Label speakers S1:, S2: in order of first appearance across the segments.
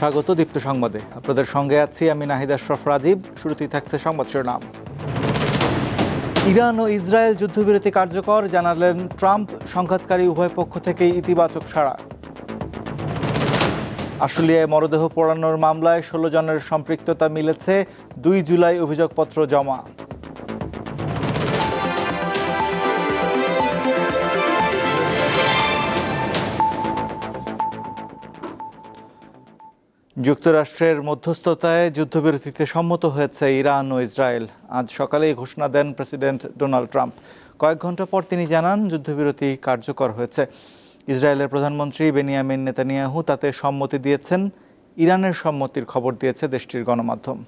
S1: স্বাগত দীপ্ত সংবাদে আপনাদের সঙ্গে আছি আমি নাহিদ আশরফ রাজীব শুরুতেই থাকছে সংবাদ শিরোনাম ইরান ও ইসরায়েল যুদ্ধবিরতি কার্যকর জানালেন ট্রাম্প সংঘাতকারী উভয় পক্ষ থেকেই ইতিবাচক সাড়া আশুলিয়ায় মরদেহ পোড়ানোর মামলায় ষোলো জনের সম্পৃক্ততা মিলেছে দুই জুলাই অভিযোগপত্র জমা যুক্তরাষ্ট্রের মধ্যস্থতায় যুদ্ধবিরতিতে সম্মত হয়েছে ইরান ও ইসরায়েল আজ সকালেই ঘোষণা দেন প্রেসিডেন্ট ডোনাল্ড ট্রাম্প কয়েক ঘন্টা পর তিনি জানান যুদ্ধবিরতি কার্যকর হয়েছে ইসরায়েলের প্রধানমন্ত্রী বেনিয়ামিন নেতানিয়াহু তাতে সম্মতি দিয়েছেন ইরানের সম্মতির খবর দিয়েছে দেশটির গণমাধ্যম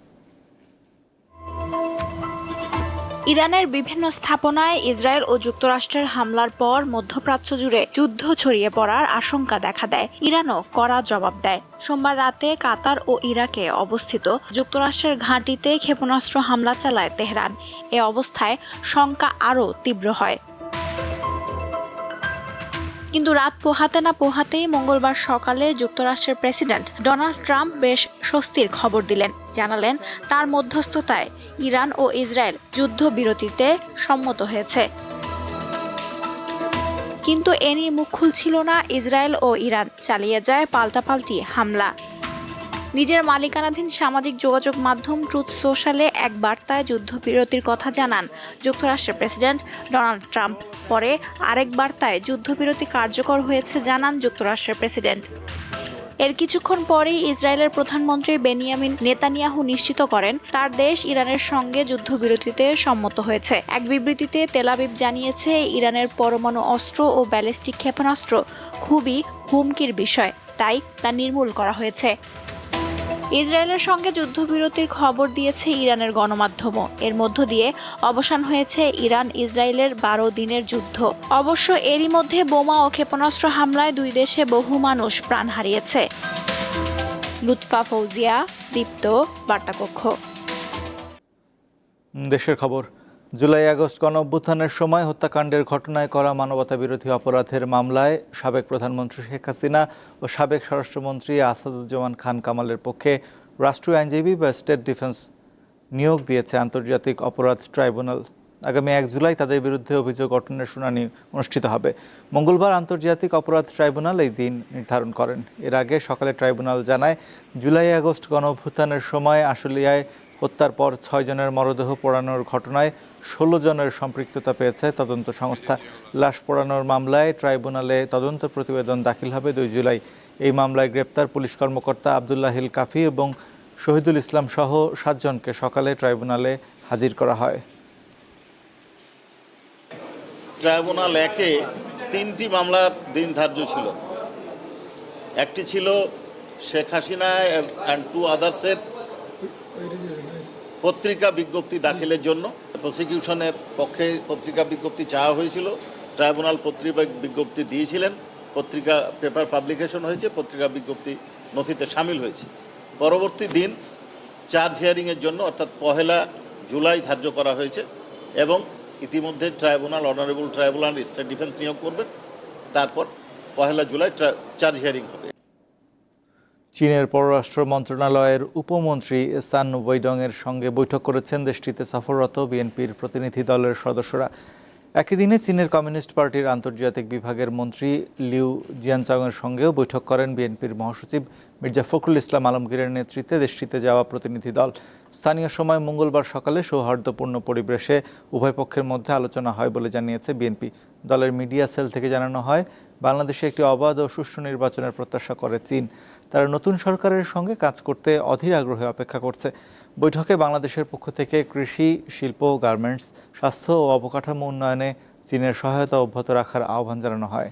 S2: ইরানের বিভিন্ন স্থাপনায় ইসরায়েল ও যুক্তরাষ্ট্রের হামলার পর মধ্যপ্রাচ্য জুড়ে যুদ্ধ ছড়িয়ে পড়ার আশঙ্কা দেখা দেয় ইরানও কড়া জবাব দেয় সোমবার রাতে কাতার ও ইরাকে অবস্থিত যুক্তরাষ্ট্রের ঘাঁটিতে ক্ষেপণাস্ত্র হামলা চালায় তেহরান এ অবস্থায় শঙ্কা আরও তীব্র হয় কিন্তু রাত পোহাতে না পোহাতেই মঙ্গলবার সকালে যুক্তরাষ্ট্রের প্রেসিডেন্ট ডোনাল্ড ট্রাম্প বেশ স্বস্তির খবর দিলেন জানালেন তার মধ্যস্থতায় ইরান ও ইসরায়েল যুদ্ধবিরতিতে সম্মত হয়েছে কিন্তু এ নিয়ে মুখ খুলছিল না ইসরায়েল ও ইরান চালিয়ে যায় পাল্টাপাল্টি হামলা নিজের মালিকানাধীন সামাজিক যোগাযোগ মাধ্যম ট্রুথ সোশ্যালে এক বার্তায় যুদ্ধবিরতির কথা জানান যুক্তরাষ্ট্রের প্রেসিডেন্ট ডোনাল্ড ট্রাম্প পরে আরেক বার্তায় যুদ্ধবিরতি কার্যকর হয়েছে জানান যুক্তরাষ্ট্রের প্রেসিডেন্ট এর কিছুক্ষণ পরেই ইসরায়েলের প্রধানমন্ত্রী বেনিয়ামিন নেতানিয়াহু নিশ্চিত করেন তার দেশ ইরানের সঙ্গে যুদ্ধবিরতিতে সম্মত হয়েছে এক বিবৃতিতে তেলাবিব জানিয়েছে ইরানের পরমাণু অস্ত্র ও ব্যালিস্টিক ক্ষেপণাস্ত্র খুবই হুমকির বিষয় তাই তা নির্মূল করা হয়েছে ইসরায়েলের সঙ্গে যুদ্ধবিরতির খবর দিয়েছে ইরানের গণমাধ্যমও এর মধ্য দিয়ে অবসান হয়েছে ইরান ইসরায়েলের বারো দিনের যুদ্ধ অবশ্য এরই মধ্যে বোমা ও ক্ষেপণাস্ত্র হামলায় দুই দেশে বহু মানুষ প্রাণ হারিয়েছে লুৎফা ফৌজিয়া দীপ্ত বার্তাকক্ষ
S1: দেশের খবর জুলাই আগস্ট অভ্যুত্থানের সময় হত্যাকাণ্ডের ঘটনায় করা মানবতা বিরোধী অপরাধের মামলায় সাবেক প্রধানমন্ত্রী শেখ হাসিনা ও সাবেক স্বরাষ্ট্রমন্ত্রী আসাদুজ্জামান খান কামালের পক্ষে রাষ্ট্রীয় আইনজীবী বা স্টেট ডিফেন্স নিয়োগ দিয়েছে আন্তর্জাতিক অপরাধ ট্রাইব্যুনাল আগামী এক জুলাই তাদের বিরুদ্ধে অভিযোগ গঠনের শুনানি অনুষ্ঠিত হবে মঙ্গলবার আন্তর্জাতিক অপরাধ ট্রাইব্যুনাল এই দিন নির্ধারণ করেন এর আগে সকালে ট্রাইব্যুনাল জানায় জুলাই আগস্ট গণ অভ্যুত্থানের সময় আশুলিয়ায় হত্যার পর ছয়জনের মরদেহ পোড়ানোর ঘটনায় ষোলো জনের সম্পৃক্ততা পেয়েছে তদন্ত সংস্থা লাশ পোড়ানোর মামলায় ট্রাইব্যুনালে তদন্ত প্রতিবেদন দাখিল হবে দুই জুলাই এই মামলায় গ্রেপ্তার পুলিশ কর্মকর্তা আবদুল্লাহ হিল কাফি এবং শহীদুল ইসলাম সহ সাতজনকে সকালে ট্রাইব্যুনালে হাজির করা হয়
S3: ট্রাইব্যুনাল একে তিনটি মামলার দিন ধার্য ছিল একটি ছিল শেখ হাসিনা অ্যান্ড টু আদার্সের পত্রিকা বিজ্ঞপ্তি দাখিলের জন্য প্রসিকিউশনের পক্ষে পত্রিকা বিজ্ঞপ্তি চাওয়া হয়েছিল ট্রাইব্যুনাল পত্রিকা বিজ্ঞপ্তি দিয়েছিলেন পত্রিকা পেপার পাবলিকেশন হয়েছে পত্রিকা বিজ্ঞপ্তি নথিতে সামিল হয়েছে পরবর্তী দিন চার্জ হিয়ারিংয়ের জন্য অর্থাৎ পহেলা জুলাই ধার্য করা হয়েছে এবং ইতিমধ্যে tribunal honourable tribunal state defence নিয়োগ করবেন তারপর পহেলা জুলাই চার্জ হিয়ারিং হবে
S1: চীনের পররাষ্ট্র মন্ত্রণালয়ের উপমন্ত্রী সান বৈডংয়ের সঙ্গে বৈঠক করেছেন দেশটিতে সফররত বিএনপির প্রতিনিধি দলের সদস্যরা একই দিনে চীনের কমিউনিস্ট পার্টির আন্তর্জাতিক বিভাগের মন্ত্রী লিউ জিয়ানচাংয়ের সঙ্গেও বৈঠক করেন বিএনপির মহাসচিব মির্জা ফখরুল ইসলাম আলমগীরের নেতৃত্বে দেশটিতে যাওয়া প্রতিনিধি দল স্থানীয় সময় মঙ্গলবার সকালে সৌহার্দ্যপূর্ণ পরিবেশে উভয় পক্ষের মধ্যে আলোচনা হয় বলে জানিয়েছে বিএনপি দলের মিডিয়া সেল থেকে জানানো হয় বাংলাদেশে একটি অবাধ ও সুষ্ঠু নির্বাচনের প্রত্যাশা করে চীন তারা নতুন সরকারের সঙ্গে কাজ করতে অধীর আগ্রহে অপেক্ষা করছে বৈঠকে বাংলাদেশের পক্ষ থেকে কৃষি শিল্প গার্মেন্টস স্বাস্থ্য ও অবকাঠামো উন্নয়নে চীনের সহায়তা অব্যাহত রাখার আহ্বান জানানো হয়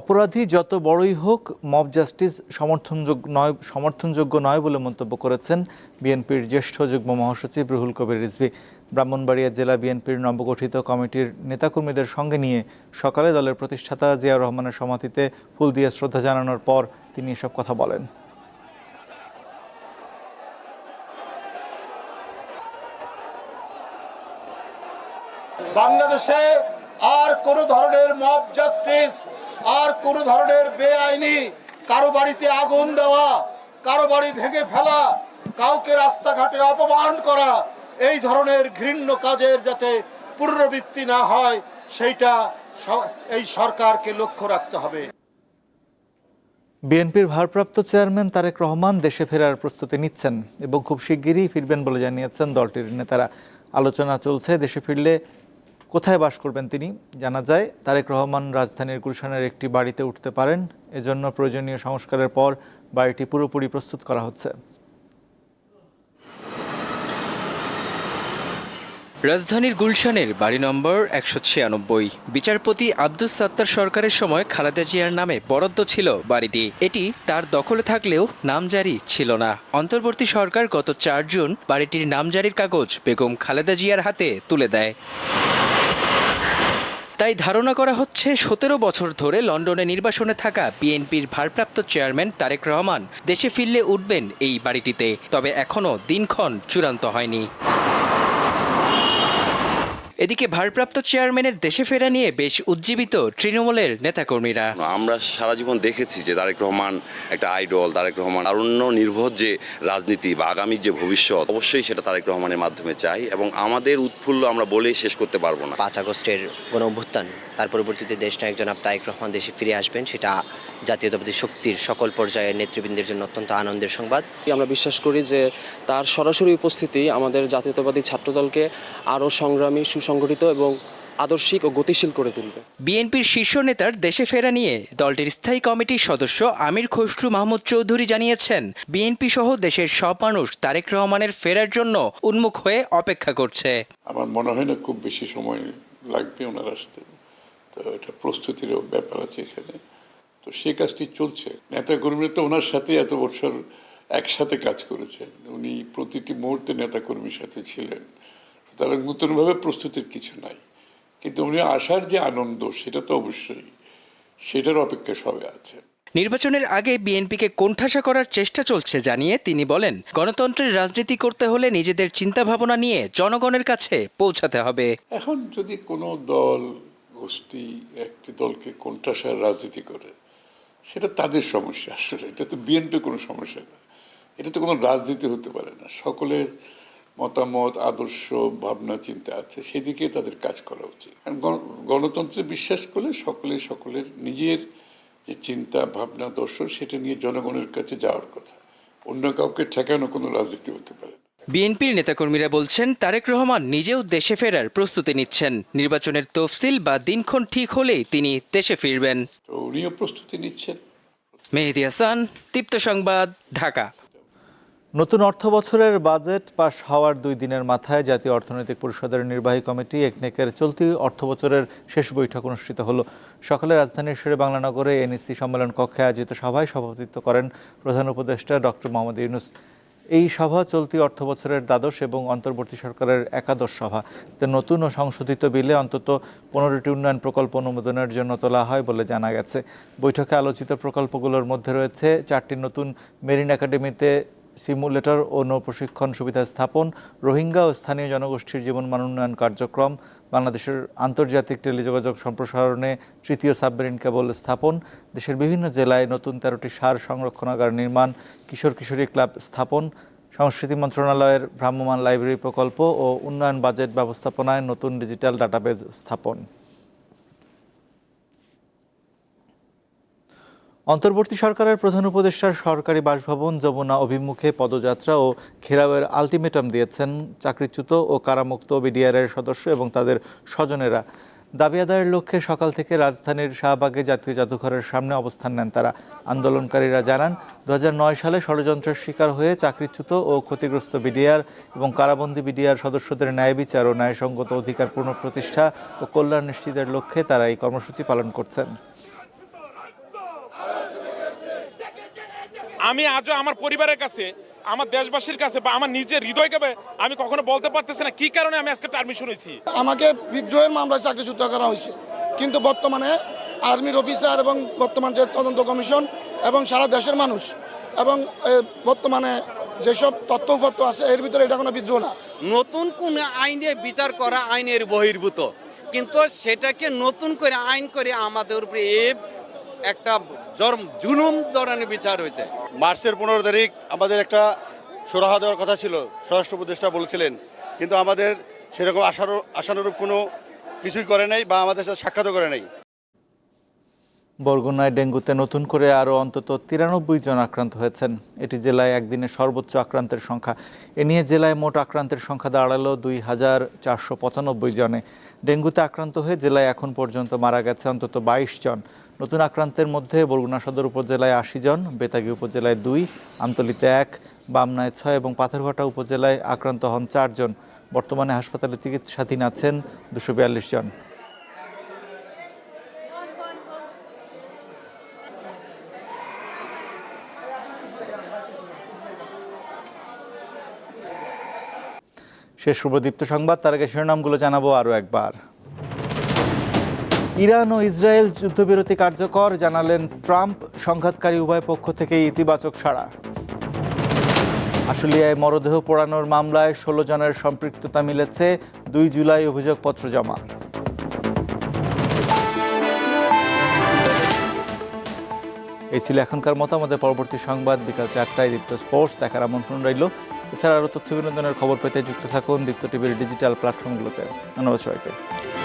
S1: অপরাধী যত বড়ই হোক মব জাস্টিস সমর্থনযোগ্য নয় সমর্থনযোগ্য নয় বলে মন্তব্য করেছেন বিএনপির জ্যেষ্ঠ যুগ্ম মহাসচিব রুহুল কবির রিজভি ব্রাহ্মণবাড়িয়া জেলা বিএনপির নবগঠিত কমিটির নেতাকর্মীদের সঙ্গে নিয়ে সকালে দলের প্রতিষ্ঠাতা জিয়া রহমানের সমাধিতে ফুল দিয়ে শ্রদ্ধা জানানোর পর তিনি এসব কথা বলেন
S4: বাংলাদেশে আর কোনো ধরনের মব জাস্টিস আর কোনো ধরনের বেআইনি কারো বাড়িতে আগুন দেওয়া কারো বাড়ি ভেঙে ফেলা কাউকে রাস্তাঘাটে অপমান করা এই ধরনের ঘৃণ্য কাজের যাতে পুনরাবৃত্তি না হয় সেইটা এই সরকারকে লক্ষ্য রাখতে হবে
S1: বিএনপির ভারপ্রাপ্ত চেয়ারম্যান তারেক রহমান দেশে ফেরার প্রস্তুতি নিচ্ছেন এবং খুব শিগগিরই ফিরবেন বলে জানিয়েছেন দলটির নেতারা আলোচনা চলছে দেশে ফিরলে কোথায় বাস করবেন তিনি জানা যায় তারেক রহমান রাজধানীর গুলশানের একটি বাড়িতে উঠতে পারেন এজন্য প্রয়োজনীয় সংস্কারের পর বাড়িটি পুরোপুরি প্রস্তুত করা হচ্ছে
S5: রাজধানীর গুলশানের বাড়ি নম্বর একশো ছিয়ানব্বই বিচারপতি আব্দুস সাত্তার সরকারের সময় খালেদা জিয়ার নামে বরাদ্দ ছিল বাড়িটি এটি তার দখলে থাকলেও নাম জারি ছিল না অন্তর্বর্তী সরকার গত চার জুন বাড়িটির নাম জারির কাগজ বেগম খালেদা জিয়ার হাতে তুলে দেয় তাই ধারণা করা হচ্ছে সতেরো বছর ধরে লন্ডনে নির্বাসনে থাকা বিএনপির ভারপ্রাপ্ত চেয়ারম্যান তারেক রহমান দেশে ফিরলে উঠবেন এই বাড়িটিতে তবে এখনও দিনক্ষণ চূড়ান্ত হয়নি এদিকে ভারপ্রাপ্ত চেয়ারম্যানের দেশে ফেরা নিয়ে বেশ উজ্জীবিত তৃণমূলের নেতাকর্মীরা
S6: আমরা সারা জীবন দেখেছি যে তারেক রহমান একটা আইডল তারেক রহমান অন্য নির্ভর যে রাজনীতি বা আগামী যে ভবিষ্যৎ অবশ্যই সেটা তারেক রহমানের মাধ্যমে চাই এবং আমাদের উৎফুল্ল আমরা বলেই শেষ করতে পারবো না
S7: পাঁচ আগস্টের গণ অভ্যুত্থান তার পরবর্তীতে দেশ নায়ক জনাব তারেক রহমান দেশে ফিরে আসবেন সেটা জাতীয়তাবাদী শক্তির সকল পর্যায়ের নেতৃবৃন্দের জন্য অত্যন্ত আনন্দের সংবাদ
S8: আমরা বিশ্বাস করি যে তার সরাসরি উপস্থিতি আমাদের জাতীয়তাবাদী ছাত্রদলকে আরও সংগ্রামী সুসংগঠিত এবং আদর্শিক ও গতিশীল করে তুলবে
S5: বিএনপির শীর্ষ নেতার দেশে ফেরা নিয়ে দলটির স্থায়ী কমিটির সদস্য আমির খসরু মাহমুদ চৌধুরী জানিয়েছেন বিএনপি সহ দেশের সব মানুষ তারেক রহমানের ফেরার জন্য উন্মুখ হয়ে অপেক্ষা করছে
S9: আমার মনে হয় না খুব বেশি সময় লাগবে ওনার আসতে তো এটা প্রস্তুতিরও ব্যাপার আছে এখানে তো সেই কাজটি চলছে নেতাকর্মীরা তো ওনার সাথে এত বছর একসাথে কাজ করেছেন উনি প্রতিটি মুহূর্তে নেতাকর্মীর সাথে ছিলেন তাহলে নতুনভাবে প্রস্তুতির কিছু নাই কিন্তু উনি আসার যে আনন্দ সেটা তো অবশ্যই সেটার অপেক্ষা সবে আছে
S5: নির্বাচনের আগে বিএনপিকে কোণঠাসা করার চেষ্টা চলছে জানিয়ে তিনি বলেন গণতন্ত্রের রাজনীতি করতে হলে নিজেদের চিন্তা ভাবনা নিয়ে জনগণের কাছে পৌঁছাতে হবে
S9: এখন যদি কোনো দল গোষ্ঠী একটি দলকে কোণঠাসার রাজনীতি করে সেটা তাদের সমস্যা আসলে এটা তো বিএনপি কোনো সমস্যা না এটা তো কোনো রাজনীতি হতে পারে না সকলের মতামত আদর্শ ভাবনা চিন্তা আছে সেদিকে তাদের কাজ করা উচিত গণতন্ত্রে বিশ্বাস করলে সকলে সকলের নিজের যে চিন্তা ভাবনা দর্শন সেটা নিয়ে জনগণের কাছে যাওয়ার কথা অন্য কাউকে ঠেকানো কোনো রাজনীতি হতে পারে
S5: বিএনপির নেতাকর্মীরা বলছেন তারেক রহমান নিজেও দেশে ফেরার প্রস্তুতি নিচ্ছেন নির্বাচনের তফসিল বা দিনক্ষণ ঠিক হলেই তিনি দেশে ফিরবেন
S9: উনিও প্রস্তুতি নিচ্ছেন
S5: মেহেদি হাসান দীপ্ত সংবাদ ঢাকা
S1: নতুন অর্থ বছরের বাজেট পাশ হওয়ার দুই দিনের মাথায় জাতীয় অর্থনৈতিক পরিষদের নির্বাহী কমিটি একনেকের চলতি অর্থ বছরের শেষ বৈঠক অনুষ্ঠিত হলো সকালে রাজধানীর শেরে বাংলানগরে এনএসি সম্মেলন কক্ষে আয়োজিত সভায় সভাপতিত্ব করেন প্রধান উপদেষ্টা ডক্টর মোহাম্মদ ইউনুস এই সভা চলতি অর্থ বছরের দ্বাদশ এবং অন্তর্বর্তী সরকারের একাদশ সভা নতুন ও সংশোধিত বিলে অন্তত পনেরোটি উন্নয়ন প্রকল্প অনুমোদনের জন্য তোলা হয় বলে জানা গেছে বৈঠকে আলোচিত প্রকল্পগুলোর মধ্যে রয়েছে চারটি নতুন মেরিন একাডেমিতে সিমুলেটর ও নৌ প্রশিক্ষণ সুবিধা স্থাপন রোহিঙ্গা ও স্থানীয় জনগোষ্ঠীর মান উন্নয়ন কার্যক্রম বাংলাদেশের আন্তর্জাতিক টেলিযোগাযোগ সম্প্রসারণে তৃতীয় সাবমেরিন কেবল স্থাপন দেশের বিভিন্ন জেলায় নতুন তেরোটি সার সংরক্ষণাগার নির্মাণ কিশোর কিশোরী ক্লাব স্থাপন সংস্কৃতি মন্ত্রণালয়ের ভ্রাম্যমান লাইব্রেরি প্রকল্প ও উন্নয়ন বাজেট ব্যবস্থাপনায় নতুন ডিজিটাল ডাটাবেজ স্থাপন অন্তর্বর্তী সরকারের প্রধান উপদেষ্টার সরকারি বাসভবন যমুনা অভিমুখে পদযাত্রা ও ঘেরাওয়ের আলটিমেটাম দিয়েছেন চাকরিচ্যুত ও কারামুক্ত বিডিআরের সদস্য এবং তাদের স্বজনেরা দাবি আদায়ের লক্ষ্যে সকাল থেকে রাজধানীর শাহবাগে জাতীয় জাদুঘরের সামনে অবস্থান নেন তারা আন্দোলনকারীরা জানান দু সালে ষড়যন্ত্রের শিকার হয়ে চাকরিচ্যুত ও ক্ষতিগ্রস্ত বিডিআর এবং কারাবন্দী বিডিআর সদস্যদের ন্যায় বিচার ও ন্যায়সঙ্গত অধিকার পুনঃপ্রতিষ্ঠা ও কল্যাণ নিশ্চিতের লক্ষ্যে তারা এই কর্মসূচি পালন করছেন
S10: আমি আজও আমার পরিবারের কাছে আমার দেশবাসীর কাছে বা আমার নিজের হৃদয়কে আমি কখনো বলতে পারতেছি না কি কারণে আমি আজকে টার্মি শুনেছি
S11: আমাকে বিদ্রোহের মামলায় চাকরিচ্যুত করা হয়েছে কিন্তু বর্তমানে আর্মির অফিসার এবং বর্তমান যে তদন্ত কমিশন এবং সারা দেশের মানুষ এবং বর্তমানে যেসব তথ্যপত্র আছে এর ভিতরে এটা কোনো বিদ্রোহ না
S12: নতুন কোন আইনে বিচার করা আইনের বহির্ভূত কিন্তু সেটাকে নতুন করে আইন করে আমাদের উপরে একটা জরম জুলুম ধরনের বিচার হয়েছে
S13: মার্চের পনেরো তারিখ আমাদের একটা সুরাহা দেওয়ার কথা ছিল স্বরাষ্ট্র উপদেষ্টা বলেছিলেন কিন্তু আমাদের সেরকম আশার আশানুরূপ কোনো কিছুই করে নাই বা আমাদের সাথে সাক্ষাৎও করে নাই
S1: বরগুনায় ডেঙ্গুতে নতুন করে আরও অন্তত তিরানব্বই জন আক্রান্ত হয়েছেন এটি জেলায় একদিনে সর্বোচ্চ আক্রান্তের সংখ্যা এ নিয়ে জেলায় মোট আক্রান্তের সংখ্যা দাঁড়ালো দুই হাজার চারশো পঁচানব্বই জনে ডেঙ্গুতে আক্রান্ত হয়ে জেলায় এখন পর্যন্ত মারা গেছে অন্তত বাইশ জন নতুন আক্রান্তের মধ্যে বরগুনা সদর উপজেলায় আশি জন বেতাগী উপজেলায় দুই আমতলিতে এক বামনায় ছয় এবং পাথরঘাটা উপজেলায় আক্রান্ত হন চারজন বর্তমানে হাসপাতালে চিকিৎসাধীন আছেন দুশো বিয়াল্লিশ জন শেষ শুভদীপ্ত সংবাদ তার আগে শিরোনামগুলো জানাবো আরও একবার ইরান ও ইসরায়েল যুদ্ধবিরতি কার্যকর জানালেন ট্রাম্প সংঘাতকারী উভয় পক্ষ থেকে ইতিবাচক সাড়া আশুলিয়ায় মরদেহ পোড়ানোর মামলায় ষোলো জনের সম্পৃক্ততা মিলেছে দুই জুলাই অভিযোগপত্র জমা এই ছিল এখনকার মতো আমাদের পরবর্তী সংবাদ বিকাল চারটায় দীপ্ত স্পোর্টস দেখার আমন্ত্রণ রইল এছাড়া আরও তথ্য বিনোদনের খবর পেতে যুক্ত থাকুন দীপ্ত টিভির ডিজিটাল প্ল্যাটফর্মগুলোতে ধন্যবাদ সবাইকে